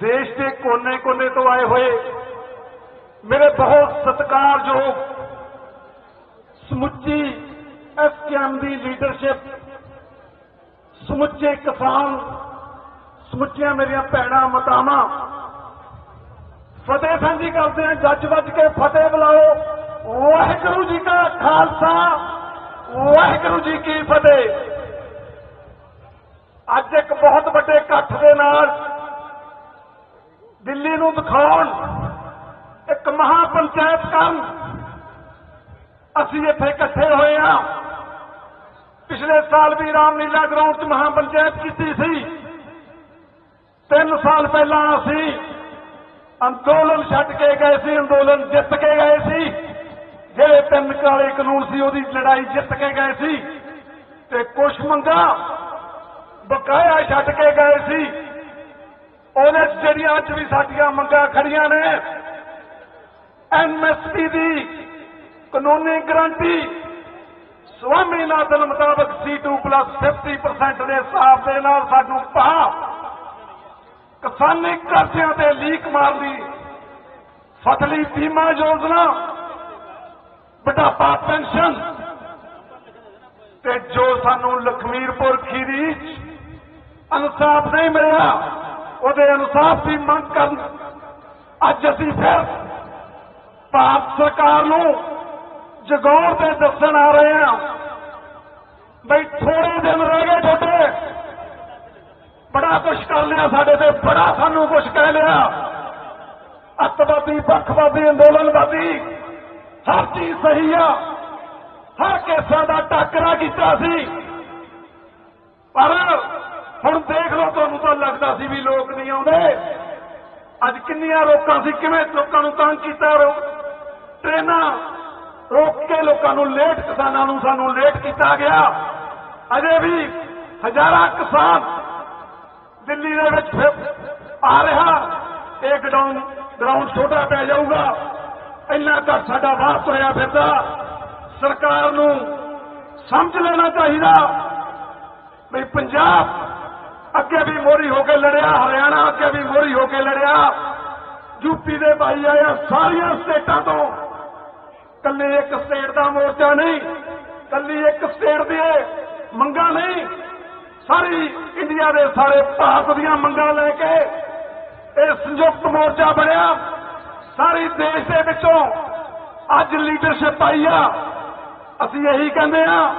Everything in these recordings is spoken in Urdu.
ਦੇਸ਼ ਦੇ ਕੋਨੇ-ਕੋਨੇ ਤੋਂ ਆਏ ਹੋਏ ਮੇਰੇ ਬਹੁਤ ਸਤਿਕਾਰਯੋਗ ਸਮੁੱਚੀ ਐਸਕੇਐਮ ਦੀ ਲੀਡਰਸ਼ਿਪ ਸਮੁੱਚੇ ਕਿਸਾਨ, ਸਮੁੱਚੀਆਂ ਮੇਰੀਆਂ ਭੈਣਾਂ, ਮਤਾਵਾਂ, ਫਤਿਹ ਸਾਂਝੀ ਕਰਦੇ ਆ ਜੱਜ ਵੱਜ ਕੇ ਫਤਿਹ ਬੁਲਾਓ। ਵਾਹਿਗੁਰੂ ਜੀ ਕਾ ਖਾਲਸਾ, ਵਾਹਿਗੁਰੂ ਜੀ ਕੀ ਫਤਿਹ। ਅੱਜ ਇੱਕ ਬਹੁਤ ਵੱਡੇ ਇਕੱਠ ਦੇ ਨਾਲ ਦਿੱਲੀ ਨੂੰ ਦਿਖਾਉਣ ਇੱਕ ਮਹਾ ਪੰਚਾਇਤ ਕਰਨ ਅਸੀਂ ਇੱਥੇ ਇਕੱਠੇ ਹੋਏ ਆ ਪਿਛਲੇ ਸਾਲ ਵੀ ਰਾਮਲੀਲਾ ਗਰਾਊਂਡ 'ਚ ਮਹਾ ਪੰਚਾਇਤ ਕੀਤੀ ਸੀ ਤਿੰਨ ਸਾਲ ਪਹਿਲਾਂ ਅਸੀਂ ਅੰਦੋਲਨ ਛੱਡ ਕੇ ਗਏ ਸੀ ਅੰਦੋਲਨ ਜਿੱਤ ਕੇ ਗਏ ਸੀ ਜਿਹੜੇ ਤਿੰਨ ਕਾਲੇ ਕਾਨੂੰਨ ਸੀ ਉਹਦੀ ਲੜਾਈ ਜਿੱਤ ਕੇ ਗਏ ਸੀ ਤੇ ਕੁਛ ਮੰਗਾ ਬਕਾਇਆ ਛੱਡ ਕੇ ਗਏ ਸੀ انہیں جڑیاں اج بھی سڈیا منگا کھڑیاں نے ایم ایس پی دی قانونی گارنٹی سوامی ناتن مطابق C two plus fifty percent کے حساب کے سانو کسانی قرضوں سے لیک مارنی فصلی بیما یوجنا بڑھاپا پینشن جو سانو لکھمیر پور کھیری انصاف نہیں ملیا ਉਹਦੇ ਇਨਸਾਫ ਦੀ ਮੰਗ ਕਰਨ ਅੱਜ ਅਸੀਂ ਫਿਰ ਭਾਰਤ ਸਰਕਾਰ ਨੂੰ ਜਗਾਉਣ ਤੇ ਦੱਸਣ ਆ ਰਹੇ ਹਾਂ ਬਈ ਥੋੜੇ ਦਿਨ ਰਹਿ ਗਏ ਤੁਹਾਡੇ। ਬੜਾ ਕੁਝ ਕਰ ਲਿਆ ਸਾਡੇ ਤੇ, ਬੜਾ ਸਾਨੂੰ ਕੁਝ ਕਹਿ ਲਿਆ। ਅੱਤਵਾਦੀ, ਪੱਖਵਾਦੀ, ਅੰਦੋਲਨਵਾਦੀ, ਹਰ ਚੀਜ਼ ਸਹੀ ਆ। ਹਰ ਕੇਸਾਂ ਦਾ ਟੱਕਰਾ ਕੀਤਾ ਸੀ। ਪਰ ਹੁਣ ਦੇਖ ਲਓ ਤੁਹਾਨੂੰ ਤਾਂ ਲੱਗਦਾ ਸੀ ਵੀ ਲੋਕ ਨਹੀਂ ਆਉਂਦੇ। ਅੱਜ ਕਿੰਨੀਆਂ ਲੋਕਾਂ ਸੀ ਕਿਵੇਂ ਲੋਕਾਂ ਨੂੰ ਤੰਗ ਕੀਤਾ ਰੋ? ਟ੍ਰੇਨਾਂ ਰੋਕ ਕੇ ਲੋਕਾਂ ਨੂੰ ਲੇਟ ਕਿਸਾਨਾਂ ਨੂੰ ਸਾਨੂੰ ਲੇਟ ਕੀਤਾ ਗਿਆ। ਅਜੇ ਵੀ ਹਜ਼ਾਰਾਂ ਕਿਸਾਨ ਦਿੱਲੀ ਦੇ ਵਿੱਚ ਆ ਰਿਹਾ। ਇਹ ਗਡਾਊਨ ਗਰਾਊਂਡ ਛੋਟਾ ਪੈ ਜਾਊਗਾ। ਇੰਨਾ ਘਰ ਸਾਡਾ ਬਾਹਰ ਤੁਰਿਆ ਫਿਰਦਾ। ਸਰਕਾਰ ਨੂੰ ਸਮਝ ਲੈਣਾ ਚਾਹੀਦਾ। ਵੀ ਪੰਜਾਬ ਅੱਗੇ ਵੀ ਮੋਰੀ ਹੋ ਕੇ ਲੜਿਆ, ਹਰਿਆਣਾ ਅੱਗੇ ਵੀ ਮੋਰੀ ਹੋ ਕੇ ਲੜਿਆ। ਯੂਪੀ ਦੇ ਭਾਈ ਆਏ ਸਾਰੀਆਂ ਸਟੇਟਾਂ ਤੋਂ। ਕੱਲੇ ਇੱਕ ਸਟੇਟ ਦਾ ਮੋਰਚਾ ਨਹੀਂ, ਕੱਲੀ ਇੱਕ ਸਟੇਟ ਦੀ ਮੰਗਾਂ ਨਹੀਂ। ਸਾਰੀ ਇੰਡੀਆ ਦੇ ਸਾਰੇ ਭਾਰਤ ਦੀਆਂ ਮੰਗਾਂ ਲੈ ਕੇ ਇਹ ਸੰਯੁਕਤ ਮੋਰਚਾ ਬਣਿਆ। ਸਾਰੇ ਦੇਸ਼ ਦੇ ਵਿੱਚੋਂ ਅੱਜ ਲੀਡਰਸ਼ਿਪ ਆਈ ਆ। ਅਸੀਂ ਇਹੀ ਕਹਿੰਦੇ ਆ,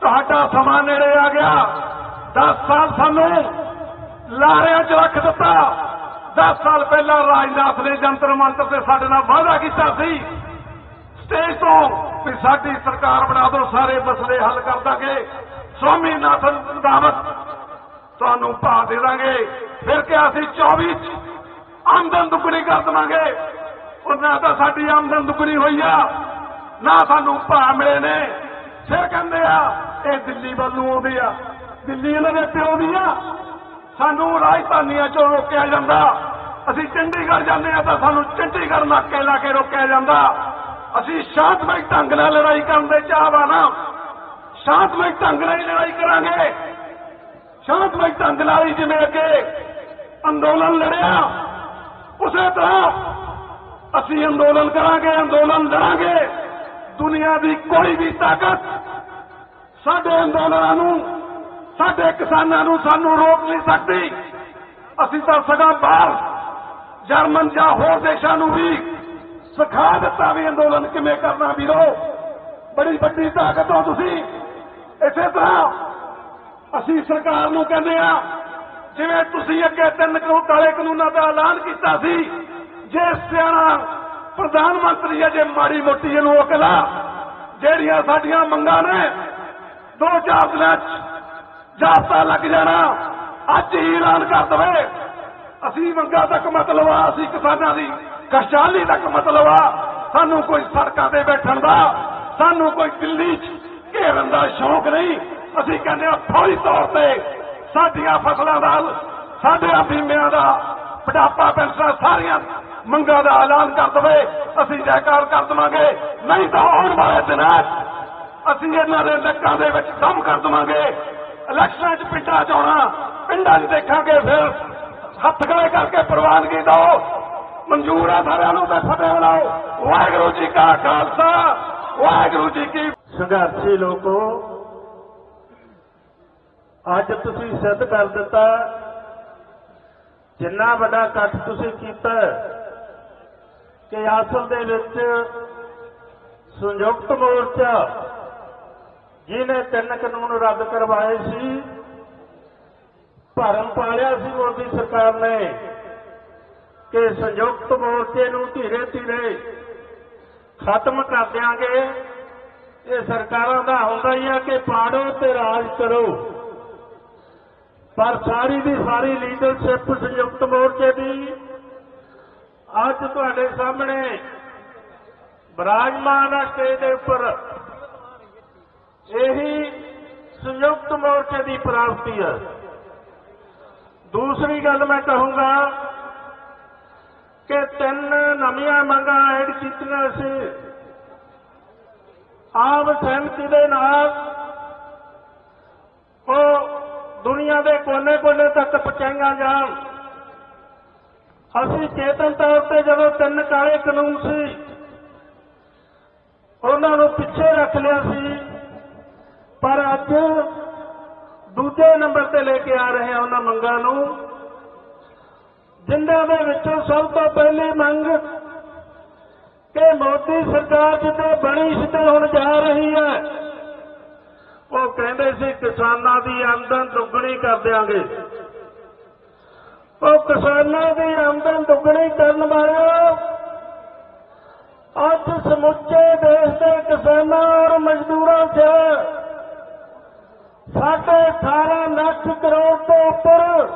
ਤੁਹਾਡਾ ਸਮਾਂ ਨੇੜੇ ਆ ਗਿਆ। 10 ਸਾਲ ਸਾਨੂੰ ਲਾਰਿਆਂ 'ਚ ਰੱਖ ਦਿੱਤਾ। 10 ਸਾਲ ਪਹਿਲਾਂ ਰਾਜਨਾਥ ਨੇ ਜੰਤਰ ਮੰਤਰ ਤੇ ਸਾਡੇ ਨਾਲ ਵਾਅਦਾ ਕੀਤਾ ਸੀ। ਸਟੇਜ ਤੋਂ ਵੀ ਸਾਡੀ ਸਰਕਾਰ ਬਣਾ ਦਿਓ, ਸਾਰੇ ਮਸਲੇ ਹੱਲ ਕਰ ਦਾਂਗੇ। ਸਵਾਮੀਨਾਥਨ ਮੁਤਾਬਕ ਤੁਹਾਨੂੰ ਭਾ ਦੇ ਦਾਂਗੇ। ਫਿਰ ਕਿਹਾ ਸੀ 24 ਆਮਦਨ ਦੁੱਗਣੀ ਕਰ ਦਵਾਂਗੇ। ਉਹਨਾਂ ਤਾਂ ਸਾਡੀ ਆਮਦਨ ਦੁੱਗਣੀ ਹੋਈ ਆ। ਨਾ ਸਾਨੂੰ ਭਾ ਮਿਲੇ ਨੇ। ਫਿਰ ਕਹਿੰਦੇ ਆ, ਇਹ ਦਿੱਲੀ ਵੱਲੋਂ ਆਉਂਦੇ ਆ। ਦਿੱਲੀ ਇਹਨਾਂ ਦੇ ਪਿਓ ਦੀ ਆ ਸਾਨੂੰ ਰਾਜਧਾਨੀਆਂ ਚੋਂ ਰੋਕਿਆ ਜਾਂਦਾ ਅਸੀਂ ਚੰਡੀਗੜ੍ਹ ਜਾਂਦੇ ਆ ਤਾਂ ਸਾਨੂੰ ਚੰਡੀਗੜ੍ਹ ਨਾਕੇ ਲਾ ਕੇ ਰੋਕਿਆ ਜਾਂਦਾ ਅਸੀਂ ਸ਼ਾਂਤਮਈ ਢੰਗ ਨਾਲ ਲੜਾਈ ਕਰਨ ਦੇ ਚਾਹਵਾਨਾ ਸ਼ਾਂਤਮਈ ਢੰਗ ਨਾਲ ਹੀ ਲੜਾਈ ਕਰਾਂਗੇ ਸ਼ਾਂਤਮਈ ਢੰਗ ਨਾਲ ਹੀ ਜਿਵੇਂ ਅੱਗੇ ਅੰਦੋਲਨ ਲੜਿਆ ਉਸੇ ਤਰ੍ਹਾਂ ਅਸੀਂ ਅੰਦੋਲਨ ਕਰਾਂਗੇ ਅੰਦੋਲਨ ਲੜਾਂਗੇ ਦੁਨੀਆ ਦੀ ਕੋਈ ਵੀ ਤਾਕਤ ਸਾਡੇ ਅੰਦੋਲਨਾਂ ਨੂੰ ਸਾਡੇ ਕਿਸਾਨਾਂ ਨੂੰ ਸਾਨੂੰ ਰੋਕ ਨਹੀਂ ਸਕਦੀ। ਅਸੀਂ ਤਾਂ ਸਦਾ ਬਾਹਰ, ਜਰਮਨ ਜਾਂ ਹੋਰ ਦੇਸ਼ਾਂ ਨੂੰ ਵੀ ਸਿਖਾ ਦਿੱਤਾ ਵੀ ਅੰਦੋਲਨ ਕਿਵੇਂ ਕਰਨਾ ਵੀਰੋ। ਬੜੀ ਵੱਡੀ ਤਾਕਤ ਹੋ ਤੁਸੀਂ। ਇਸੇ ਤਰ੍ਹਾਂ ਅਸੀਂ ਸਰਕਾਰ ਨੂੰ ਕਹਿੰਦੇ ਆ ਜਿਵੇਂ ਤੁਸੀਂ ਅੱਗੇ ਤਿੰਨ ਕਰੋੜ ਕਾਲੇ ਕਾਨੂੰਨਾਂ ਦਾ ਐਲਾਨ ਕੀਤਾ ਸੀ, ਜੇ ਸਿਆਣਾ ਪ੍ਰਧਾਨ ਮੰਤਰੀ ਅਜੇ ਮਾੜੀ ਮੋਟੀ ਇਹਨੂੰ ਅਕਲਾ ਜਿਹੜੀਆਂ ਸਾਡੀਆਂ ਮੰਗਾਂ ਨੇ, ਦੋ ਚਾਰ ਦਿਨਾਂ ਚ جابتا لگ جانا۔ اج ہی اعلان کر دے۔ اسی منگا تک مطلب آ، اسی کسانوں کی کشالی تک مطلب آ۔ سانو کوئی سڑکوں سے بیٹھن کا سانو کوئی دلی گھیرن کا شوق نہیں۔ اسی کہنے فوری طور پہ سڈیا فصلوں کا سڈیا بیمیا کا پٹاپا پینشن ساریا منگا کا ایلان کر دے۔ اسی جہکار کر دیں گے۔ نہیں تو آن والے دن اسی یہاں کے لکان دم کر دیں گے۔ ਇਲੈਕਸ਼ਨਾਂ 'ਚ ਪਿੰਡਾਂ 'ਚ ਆਉਣਾ ਪਿੰਡਾਂ 'ਚ ਦੇਖਾਂਗੇ ਫਿਰ। ਹੱਥ ਖੜੇ ਕਰਕੇ ਪ੍ਰਵਾਨਗੀ ਦਿਓ। ਮਨਜ਼ੂਰ ਆ ਸਾਰਿਆਂ ਨੂੰ ਤੇ ਫਤਿਹ ਬੁਲਾਓ ਵਾਹਿਗੁਰੂ ਜੀ ਕਾ ਖਾਲਸਾ, ਵਾਹਿਗੁਰੂ ਜੀ ਕੀ ਸੰਘਰਸ਼ੀ ਲੋਕੋ, ਅੱਜ ਤੁਸੀਂ ਸਿੱਧ ਕਰ ਦਿੱਤਾ। ਜਿੰਨਾ ਵੱਡਾ ਇਕੱਠ ਤੁਸੀਂ ਕੀਤਾ ਕਿ ਅਸਲ ਦੇ ਵਿੱਚ ਸੰਯੁਕਤ ਮੋਰਚਾ ਜਿਹਨੇ ਤਿੰਨ ਕਾਨੂੰਨ ਰੱਦ ਕਰਵਾਏ ਸੀ, ਭਰਮ ਪਾਲਿਆ ਸੀ ਮੋਦੀ ਸਰਕਾਰ ਨੇ ਕਿ ਸੰਯੁਕਤ ਮੋਰਚੇ ਨੂੰ ਧੀਰੇ ਧੀਰੇ ਖਤਮ ਕਰ ਦਿਆਂਗੇ। ਇਹ ਸਰਕਾਰਾਂ ਦਾ ਹੁੰਦਾ ਹੀ ਆ ਕਿ ਪਾੜੋ ਤੇ ਰਾਜ ਕਰੋ। ਪਰ ਸਾਰੀ ਦੀ ਸਾਰੀ ਲੀਡਰਸ਼ਿਪ ਸੰਯੁਕਤ ਮੋਰਚੇ ਦੀ ਅੱਜ ਤੁਹਾਡੇ ਸਾਹਮਣੇ ਬਰਾਜਮਾਨ ਸਟੇਜ ਦੇ ਉੱਪਰ। ਸੰਯੁਕਤ ਮੋਰਚੇ ਦੀ ਪ੍ਰਾਪਤੀ ਹੈ। ਦੂਸਰੀ ਗੱਲ ਮੈਂ ਕਹੂੰਗਾ ਕਿ ਤਿੰਨ ਨਵੀਆਂ ਮੰਗਾਂ ਐਡ ਕੀਤੀਆਂ ਸੀ। ਆਮ ਸਹਿਮਤੀ ਦੇ ਨਾਲ ਉਹ ਦੁਨੀਆ ਦੇ ਕੋਨੇ-ਕੋਨੇ ਤੱਕ ਪਹੁੰਚਾਈਆਂ ਜਾਣ। ਅਸੀਂ ਚੇਤਨ ਤੌਰ ਤੇ ਜਦੋਂ ਤਿੰਨ ਕਾਲੇ ਕਾਨੂੰਨ ਸੀ, ਉਹਨਾਂ ਨੂੰ ਪਿੱਛੇ ਰੱਖ ਲਿਆ ਸੀ ਪਰ ਅੱਜ ਦੂਜੇ ਨੰਬਰ ਤੇ ਲੈ ਕੇ ਆ ਰਹੇ ਹਾਂ ਉਹਨਾਂ ਮੰਗਾਂ ਨੂੰ। ਜਿਨ੍ਹਾਂ ਦੇ ਵਿੱਚੋਂ ਸਭ ਤੋਂ ਪਹਿਲੀ ਮੰਗ ਕਿ ਮੋਦੀ ਸਰਕਾਰ ਜਿੱਤੇ ਬਣੀ ਸਿੱਧੇ ਹੁਣ ਜਾ ਰਹੀ ਹੈ, ਉਹ ਕਹਿੰਦੇ ਸੀ ਕਿਸਾਨਾਂ ਦੀ ਆਮਦਨ ਦੁੱਗਣੀ ਕਰ ਦਿਆਂਗੇ। ਉਹ ਕਿਸਾਨਾਂ ਦੀ ਆਮਦਨ ਦੁੱਗਣੀ ਕਰਨ ਵਾਲਿਓ, ਅੱਜ ਸਮੁੱਚੇ ਦੇਸ਼ ਦੇ ਕਿਸਾਨਾਂ ਔਰ ਮਜ਼ਦੂਰਾਂ 'ਚ ਸਾਢੇ 18 ਲੱਖ ਕਰੋੜ ਤੋਂ ਉੱਪਰ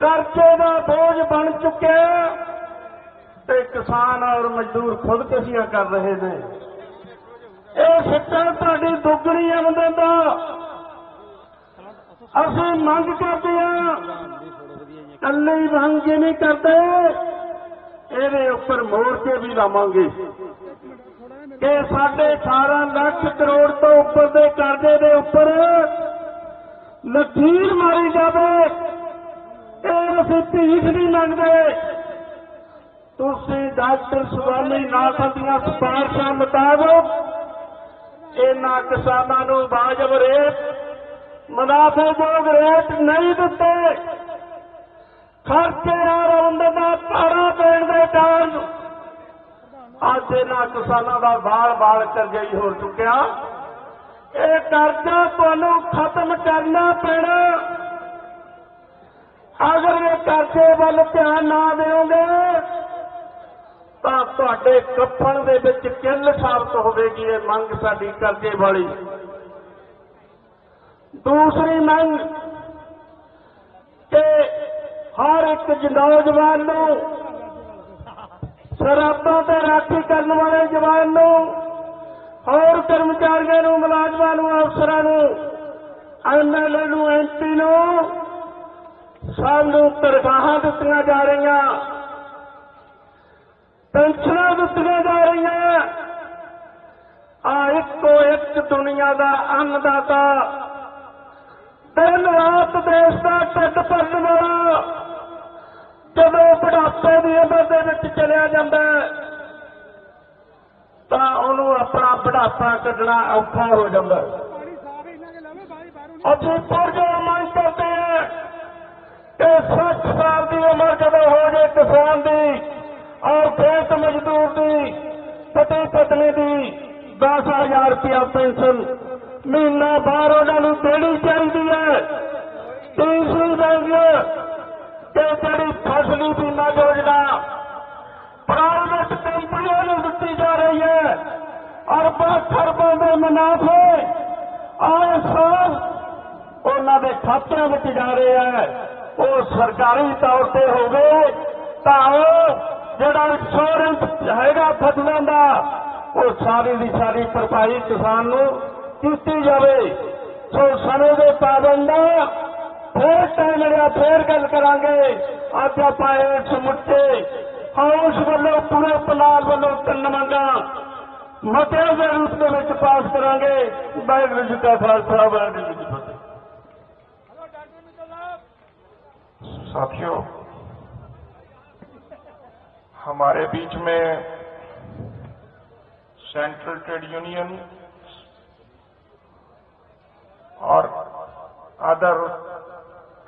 ਕਰਜ਼ੇ ਦਾ ਬੋਝ ਬਣ ਚੁੱਕਿਆ ਤੇ ਕਿਸਾਨ ਔਰ ਮਜ਼ਦੂਰ ਖੁਦਕਸ਼ੀਆਂ ਕਰ ਰਹੇ ਨੇ। ਇਹ ਸਿੱਟਾ ਤੁਹਾਡੀ ਦੁੱਗਣੀ ਆਮਦਨ ਦਾ ਅਸੀਂ ਮੰਗ ਕਰਦੇ ਹਾਂ ਕੱਲੀ ਮੰਗ ਹੀ ਨਹੀਂ ਕਰਦੇ? ਇਹਦੇ ਉੱਪਰ ਮੋਰਚੇ ਵੀ ਲਾਵਾਂਗੇ। ਕਿ ਸਾਡੇ 18 ਲੱਖ ਕਰੋੜ ਤੋਂ ਉੱਪਰ ਦੇ ਕਰਜ਼ੇ ਦੇ ਉੱਪਰ ਲਕੀਰ ਮਾਰੀ ਜਾਵੇ। ਇਹ ਅਸੀਂ ਭੀਖ ਨਹੀਂ ਮੰਗਦੇ ਤੁਸੀਂ ਡਾਕਟਰ ਸੁਵਾਮੀ ਨਾਥਨ ਦੀਆਂ ਸਿਫਾਰਸ਼ਾਂ ਮੁਤਾਬਕ ਇਹਨਾਂ ਕਿਸਾਨਾਂ ਨੂੰ ਵਾਜਬ ਰੇਟ ਮੁਨਾਫੇਯੋਗ ਰੇਟ ਨਹੀਂ ਦਿੱਤੇ। ਖਰਚੇ ਆ ਆਮਦਨ ਦਾ ਭਾਰਾ ਪੈਣ ਦੇ ਕਾਰਨ ਅੱਜ ਇਹਨਾਂ ਕਿਸਾਨਾਂ ਦਾ ਬਾਲ-ਬਾਲ ਕਰਜ਼ਾ ਹੋ ਚੁੱਕਿਆ। ਇਹ ਕਰਜ਼ਾ ਤੁਹਾਨੂੰ ਖਤਮ ਕਰਨਾ ਪੈਣਾ। ਅਗਰ ਇਹ ਕਰਜ਼ੇ ਵੱਲ ਧਿਆਨ ਨਾ ਦਿਓਗੇ, ਤਾਂ ਤੁਹਾਡੇ ਕੱਫਣ ਦੇ ਵਿੱਚ ਕਿੱਲ ਸਾਬਤ ਹੋਵੇਗੀ ਇਹ ਮੰਗ ਸਾਡੀ ਕਰਜ਼ੇ ਵਾਲੀ। ਦੂਸਰੀ ਮੰਗ ਕਿ ਹਰ ਇੱਕ ਨੌਜਵਾਨ ਨੂੰ ਸ਼ਰਾਬਾਂ ਤੇ ਰਾਖੀ ਕਰਨ ਵਾਲੇ ਜਵਾਨ ਨੂੰ ਹੋਰ ਕਰਮਚਾਰੀਆਂ ਨੂੰ, ਮੁਲਾਜ਼ਮਾਂ ਨੂੰ, ਅਫਸਰਾਂ ਨੂੰ ਐਮਐਲਏ ਨੂੰ ਐਮਪੀ ਨੂੰ ਸਾਨੂੰ ਤਨਖਾਹਾਂ ਦਿੱਤੀਆਂ ਜਾ ਰਹੀਆਂ। ਪੈਨਸ਼ਨਾਂ ਦਿੱਤੀਆਂ ਜਾ ਰਹੀਆਂ। ਆ ਇੱਕੋ ਇੱਕ ਦੁਨੀਆ ਦਾ ਅੰਨਦਾਤਾ। ਦਿਨ ਰਾਤ ਦੇਸ਼ ਦਾ ਟੱਟ ਭਰਨ ਵਾਲਾ ਜਦੋਂ ਬੁਢਾਪੇ ਦੀ ਉਮਰ ਦੇ ਵਿੱਚ ਚਲਿਆ ਜਾਂਦਾ ਤਾਂ ਉਹਨੂੰ ਆਪਣਾ ਬੁਢਾਪਾ ਕੱਢਣਾ ਔਖਾ ਹੋ ਜਾਂਦਾ ਅਸੀਂ ਪਰ ਜੋ ਮੰਗ ਕਰਦੇ ਹਾਂ ਕਿ 60 ਸਾਲ ਦੀ ਉਮਰ ਜਦੋਂ ਹੋ ਜਾਏ ਕਿਸਾਨ ਦੀ ਔਰ ਖੇਤ ਮਜ਼ਦੂਰ ਦੀ, ਪਤੀ ਪਤਨੀ ਦੀ 10000 ਰੁਪਇਆ ਪੈਨਸ਼ਨ, ਮਹੀਨਾ ਬਾਹਰ ਉਹਨਾਂ ਨੂੰ ਦੇਣੀ ਚਾਹੀਦੀ ਹੈ। ਤੀਸਰੀ جڑی فصلی بیما یوجنا پرائیویٹ کمپنیوں نے دیتی جا رہی ہے ارباں خربوں کے منافع آئے سال انہوں کے کھاتے میں جا رہے ہیں وہ سرکاری طور پہ ہو گئے تو جڑا انشورنس ہے گا فصلوں کا وہ ساری کی ساری بھرپائی کسان کی جائے سو سنے کے پابندہ پھر ٹائم لگنا پھر گل کر گے آج آپ سمچے ہاؤس والوں، پورے پلال والوں تین منگا متے کے روپ کے پاس کرا گے واحر جی خالصہ واحر جی ساتھیوں ہمارے بیچ میں سینٹرل ٹریڈ یونین اور ادر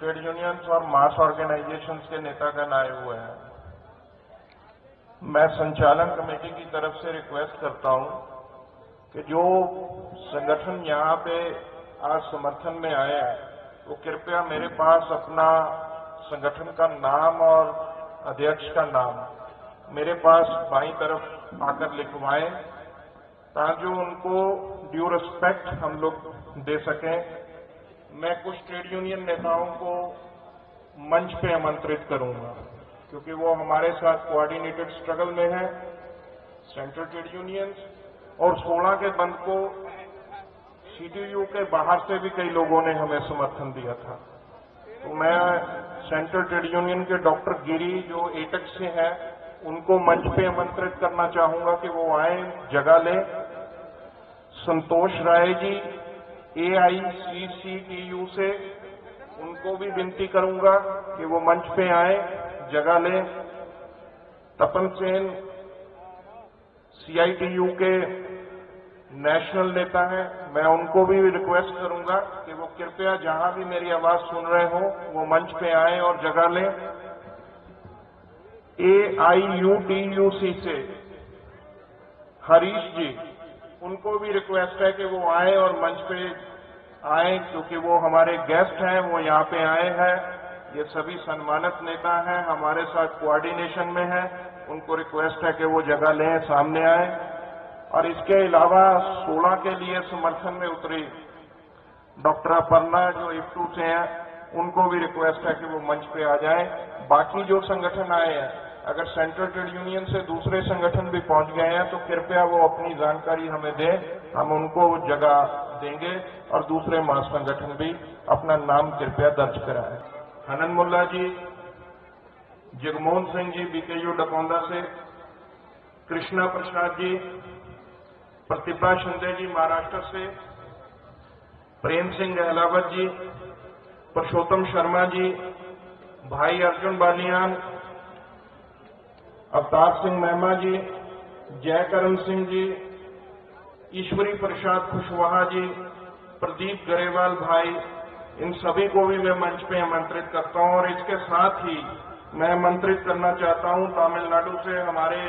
ٹریڈ یونینز اور ماس آرگنائزیشنز کے نیتا گن آئے ہوئے ہیں میں سنچالن کمیٹی کی طرف سے ریکویسٹ کرتا ہوں کہ جو سنگٹھن یہاں پہ آج سمرتھن میں آیا ہیں، وہ کرپیا میرے پاس اپنا سنگٹھن کا نام اور ادھیش کا نام میرے پاس بائیں طرف آ کر لکھوائیں تاکہ ان کو ڈیو ریسپیکٹ ہم لوگ دے سکیں۔ میں کچھ ٹریڈ یونین نیتاؤں کو منچ پہ آمنترت کروں گا، کیونکہ وہ ہمارے ساتھ کوارڈینیٹڈ سٹرگل میں ہیں سینٹرل ٹریڈ یونینز اور سولہ کے بند کو سی ڈی یو کے باہر سے بھی کئی لوگوں نے ہمیں سمرتھن دیا تھا۔ تو میں سینٹرل ٹریڈ یونین کے ڈاکٹر گیری جو ایٹک سے ہیں، ان کو منچ پہ آمنترت کرنا چاہوں گا کہ وہ آئیں، جگہ لیں۔ سنتوش رائے جی اے آئی سی سی ای یو سے ان کو بھی بنتی کروں گا کہ وہ منچ پہ آئیں، جگہ لیں۔ Tapan Sen C I T U کے نیشنل نیتا ہیں۔ میں ان کو بھی ریکویسٹ کروں گا کہ وہ کرپیا جہاں بھی میری آواز سن رہے ہوں، وہ منچ پہ آئیں اور جگہ لیں۔ A I U T U C سے ہریش جی ان کو بھی ریکویسٹ ہے کہ وہ آئیں اور منچ پہ آئیں، کیونکہ وہ ہمارے گیسٹ ہیں، وہ یہاں پہ آئے ہیں۔ یہ سبھی سنمانت نیتا ہیں، ہمارے ساتھ کوارڈینیشن میں ہیں۔ ان کو ریکویسٹ ہے کہ وہ جگہ لیں، سامنے آئیں۔ اور اس کے علاوہ سولہ کے لیے سمرتھن میں اتری ڈاکٹر اپرنا جو افٹو سے ہیں، ان کو بھی ریکویسٹ ہے کہ وہ منچ پہ آ جائیں۔ باقی جو سنگھن آئے ہیں اگر سینٹرل ٹریڈ یونین سے دوسرے سنگٹھن بھی پہنچ گئے ہیں، تو کرپیا وہ اپنی جانکاری ہمیں دیں ہم ان کو جگہ دیں گے اور دوسرے مہا سنگٹھن بھی اپنا نام کرپیا درج کرائے Hannan Mollah ji Jagmohan Singh ji B K U Dakaunda سے، کرشنا پرساد جی پرتیبا شندے جی مہاراشٹر سے، پریم سنگھ گہلاوت جی پرشوتم شرما جی بھائی ارجن بالیان افطاب سنگھ مہما جی جے کرم سنگھ جی ایشوری پرشاد کشواہا جی پردیپ گریوال بھائی، ان سبھی کو بھی میں منچ پہ آمنترت کرتا ہوں اور اس کے ساتھ ہی میں منترت کرنا چاہتا ہوں، تامل ناڈو سے ہمارے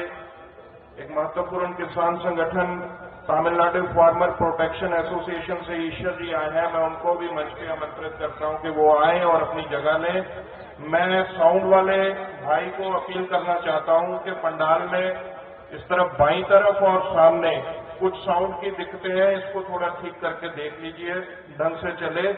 ایک مہتوپورن کسان سنگھن Tamil Nadu farmer protection association سے ایشور جی آئے ہیں، میں ان کو بھی منچ پہ آمنترت کرتا ہوں کہ وہ آئیں اور اپنی جگہ لیں۔ میں ساؤنڈ والے بھائی کو اپیل کرنا چاہتا ہوں کہ پنڈال میں اس طرف بائیں طرف اور سامنے کچھ ساؤنڈ کی دقتیں ہیں، اس کو تھوڑا ٹھیک کر کے دیکھ لیجیے، ڈھنگ سے چلے۔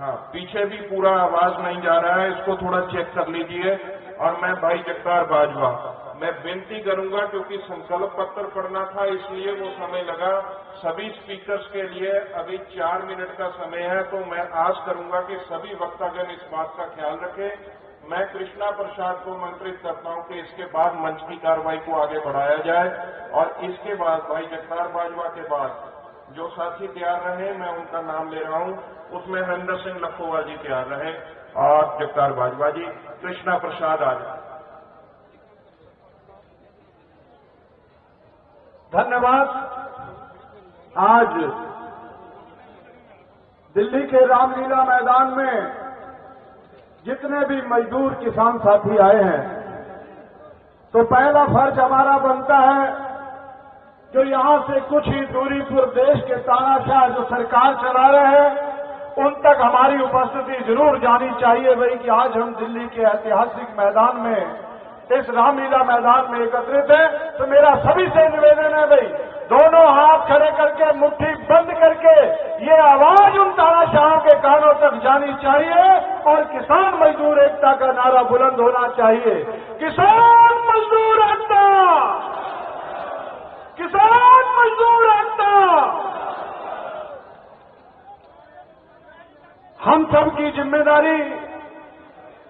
ہاں پیچھے بھی پورا آواز نہیں جا رہا ہے، اس کو تھوڑا چیک کر لیجیے اور میں بھائی جگتار باجوا میں بنتی کروں گا کیونکہ سنکلپ پتر پڑھنا تھا، اس لیے وہ سمے لگا۔ سبھی اسپیکرز کے لیے ابھی چار منٹ کا سمے ہے، تو میں آج کروں گا کہ سبھی وقتا جن اس بات کا خیال رکھیں۔ میں کرشنا پرساد کو منترت کرتا ہوں کہ اس کے بعد منچ کی کاروائی کو آگے بڑھایا جائے۔ اور اس کے بعد بھائی جگتار باجوا کے بعد جو ساتھی تیار رہے، میں ان کا نام لے رہا ہوں۔ اس میں ہرندر سنگھ لکھوا جی تیار رہے۔ اور جگتار باجوا جی کرشنا پرساد جائے دھنیہ آج دلی کے رام لیلا میدان میں جتنے بھی مزدور کسان ساتھی آئے ہیں، تو پہلا فرض ہمارا بنتا ہے جو یہاں سے کچھ ہی دوری پر دیش کے تانا شاہ جو سرکار چلا رہے ہیں، ان تک ہماری اپستتی ضرور جانی چاہیے بھائی کہ آج ہم دلی کے ایتہسک میدان میں اس رامیلا میدان میں ایکترت ہے، تو میرا سبھی سے نویدن ہے بھائی، دونوں ہاتھ کھڑے کر کے، مٹھی بند کر کے، یہ آواز ان تارا شاہوں کے کانوں تک جانی چاہیے اور کسان مزدور ایکتا کا نعرہ بلند ہونا چاہیے۔ کسان مزدور ایکتا! کسان مزدور ایکتا! ہم سب کی ذمہ داری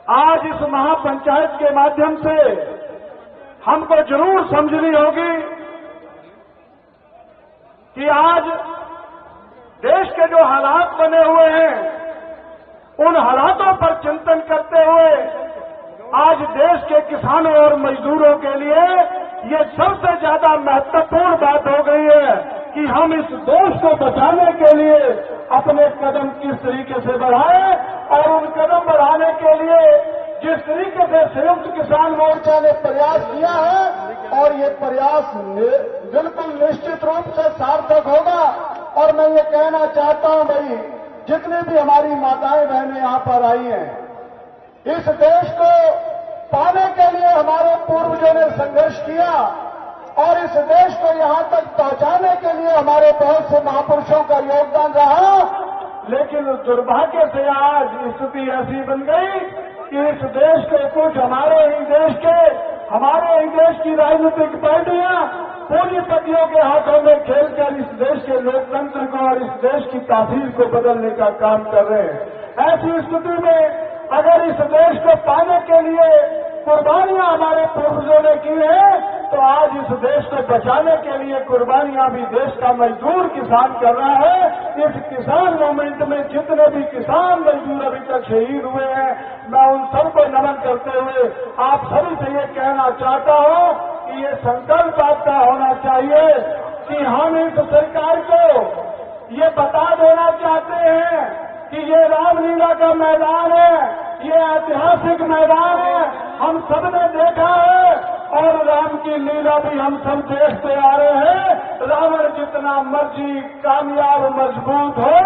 آج اس مہا پنچایت کے مادھیم سے ہم کو ضرور سمجھنی ہوگی کہ آج دیش کے جو حالات بنے ہوئے ہیں، ان حالاتوں پر چنتن کرتے ہوئے آج دیش کے کسانوں اور مزدوروں کے لیے یہ سب سے زیادہ مہتوپورن بات ہو گئی ہے کہ ہم اس دیش کو بچانے کے لیے اپنے قدم کس طریقے سے بڑھائیں اور ان قدم بڑھانے کے لیے جس طریقے سے سیمت کسان مورچہ نے پریاس کیا ہے، اور یہ پریاس بالکل نشچت روپ سے سارتھک ہوگا۔ اور میں یہ کہنا چاہتا ہوں بھائی جتنی بھی ہماری ماتائیں بہنیں یہاں پر آئی ہیں، اس دیش کو پانے کے لیے ہمارے پوروجوں نے سنگرش کیا، اور اس دیش کو یہاں تک پہنچانے کے لیے ہمارے بہت سے مہاپرشوں کا یوگدان رہا۔ لیکن دربھا سے آج استھتی ایسی بن گئی کہ اس دیش کے کچھ ہمارے ہی دیش کے، ہمارے ہی دیش کی راجنیتک پارٹیاں پوری پتیوں کے ہاتھوں میں کھیل کر اس دیش کے لوکتنتر کو اور اس دیش کی تاثیر کو بدلنے کا کام کر رہے ہیں۔ ایسی استھتی میں اگر اس دیش کو پانے کے لیے قربانیاں ہمارے پوروجوں نے کی ہیں تو آج اس دیش کو بچانے کے لیے قربانیاں بھی دیش کا مزدور کسان کر رہا ہے۔ اس کسان موومنٹ میں جتنے بھی کسان مزدور ابھی تک شہید ہوئے ہیں، میں ان سب کو نمن کرتے ہوئے آپ سبھی سے یہ کہنا چاہتا ہوں کہ یہ سنکلپ آپ کا ہونا چاہیے کہ ہم اس سرکار کو یہ بتا دینا چاہتے ہیں کہ یہ رام لیلا کا میدان ہے، یہ ایتہاسک میدان ہے۔ ہم سب نے دیکھا ہے اور رام کی لیلا بھی ہم سب دیکھتے آ رہے ہیں۔ راوڑ جتنا مرضی کامیاب مضبوط ہو،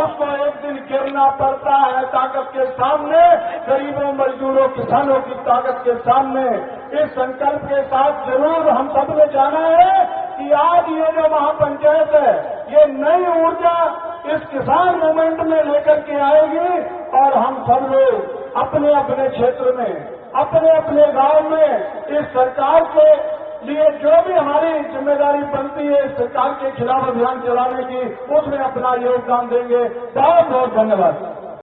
اس کو ایک دن گرنا پڑتا ہے طاقت کے سامنے۔ غریبوں، مزدوروں، کسانوں کی طاقت کے سامنے۔ اس سنکلپ کے ساتھ ضرور ہم سب نے جانا ہے کہ آج یہ جو مہا پنچایت ہے، یہ نئی ارجا اس کسان موومنٹ میں لے کر کے آئے گی اور ہم سب لوگ اپنے اپنے چھیتر میں اپنے اپنے گاؤں میں اس سرکار کے لیے جو بھی ہماری ذمہ داری بنتی ہے، اس سرکار کے خلاف ابھیان چلانے کی، اس میں اپنا یوگدان دیں گے۔ بہت بہت دھنیہ واد